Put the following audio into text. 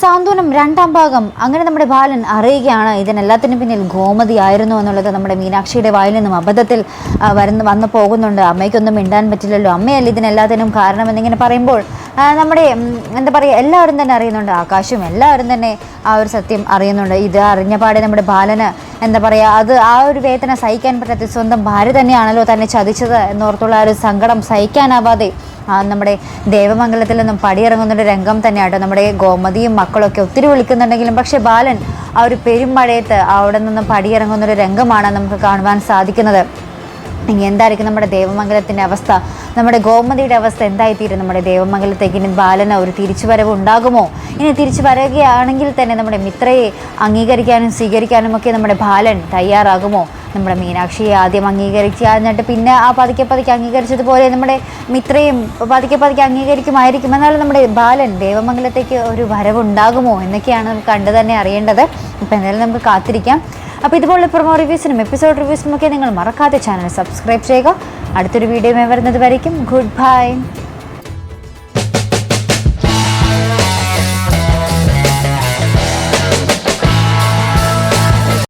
സാന്ത്വനം രണ്ടാം ഭാഗം അങ്ങനെ നമ്മുടെ ബാലൻ അറിയുകയാണ്. ഇതിനെല്ലാത്തിനും പിന്നിൽ ഗോമതി ആയിരുന്നു എന്നുള്ളത് നമ്മുടെ മീനാക്ഷിയുടെ വായിൽ നിന്നും അബദ്ധത്തിൽ വരുന്ന വന്നു പോകുന്നുണ്ട്. അമ്മയ്ക്കൊന്നും മിണ്ടാൻ പറ്റില്ലല്ലോ. അമ്മയല്ല ഇതിനെല്ലാത്തിനും കാരണമെന്നിങ്ങനെ പറയുമ്പോൾ നമ്മുടെ എന്താ പറയുക എല്ലാവരും തന്നെ അറിയുന്നുണ്ട്. ആകാശവും എല്ലാവരും തന്നെ ആ ഒരു സത്യം അറിയുന്നുണ്ട്. ഇത് അറിഞ്ഞ പാടെ നമ്മുടെ ബാലന് എന്താ പറയുക അത് ആ ഒരു വേദന സഹിക്കാൻ പറ്റാത്ത സ്വന്തം ഭാര്യ തന്നെയാണല്ലോ തന്നെ ചതിച്ചത് എന്നോർത്തുള്ള ആ ഒരു സങ്കടം സഹിക്കാനാവാതെ നമ്മുടെ ദേവമംഗലത്തിൽ നിന്നും പടിയിറങ്ങുന്നൊരു രംഗം തന്നെയാട്ടോ. നമ്മുടെ ഗോമതിയും മക്കളൊക്കെ ഒത്തിരി വിളിക്കുന്നുണ്ടെങ്കിലും പക്ഷേ ബാലൻ ആ ഒരു പെരുമഴയത്ത് അവിടെ നിന്നും പടിയിറങ്ങുന്നൊരു രംഗമാണ് നമുക്ക് കാണുവാൻ സാധിക്കുന്നത്. ഇനി എന്തായിരിക്കും നമ്മുടെ ദേവമംഗലത്തിന്റെ അവസ്ഥ? നമ്മുടെ ഗോമതിയുടെ അവസ്ഥ എന്തായിത്തീരും? നമ്മുടെ ദേവമംഗലത്തേക്ക് ഇനി ബാലന് ഒരു തിരിച്ചുവരവ് ഉണ്ടാകുമോ? ഇനി തിരിച്ചു വരികയാണെങ്കിൽ തന്നെ നമ്മുടെ മിത്രയെ അംഗീകരിക്കാനും സ്വീകരിക്കാനുമൊക്കെ നമ്മുടെ ബാലൻ തയ്യാറാകുമോ? നമ്മുടെ മീനാക്ഷി ആദ്യം അംഗീകരിക്കുക എന്നിട്ട് പിന്നെ ആ പതുക്കെ പതുക്കെ അംഗീകരിച്ചതുപോലെ നമ്മുടെ മിത്രയും പതുക്കെ പതുക്കെ അംഗീകരിക്കുമായിരിക്കും. എന്നാലും നമ്മുടെ ബാലൻ ദേവമംഗലത്തേക്ക് ഒരു വരവുണ്ടാകുമോ എന്നൊക്കെയാണ് നമുക്ക് കണ്ടു തന്നെ അറിയേണ്ടത്. അപ്പോൾ എന്തായാലും നമുക്ക് കാത്തിരിക്കാം. അപ്പോൾ ഇതുപോലുള്ള പ്രൊമോ റിവ്യൂസിനും എപ്പിസോഡ് റിവ്യൂസിനും ഒക്കെ നിങ്ങൾ മറക്കാതെ ചാനൽ സബ്സ്ക്രൈബ് ചെയ്യുക. അടുത്തൊരു വീഡിയോ വരുന്നത് വരയ്ക്കും. Good bye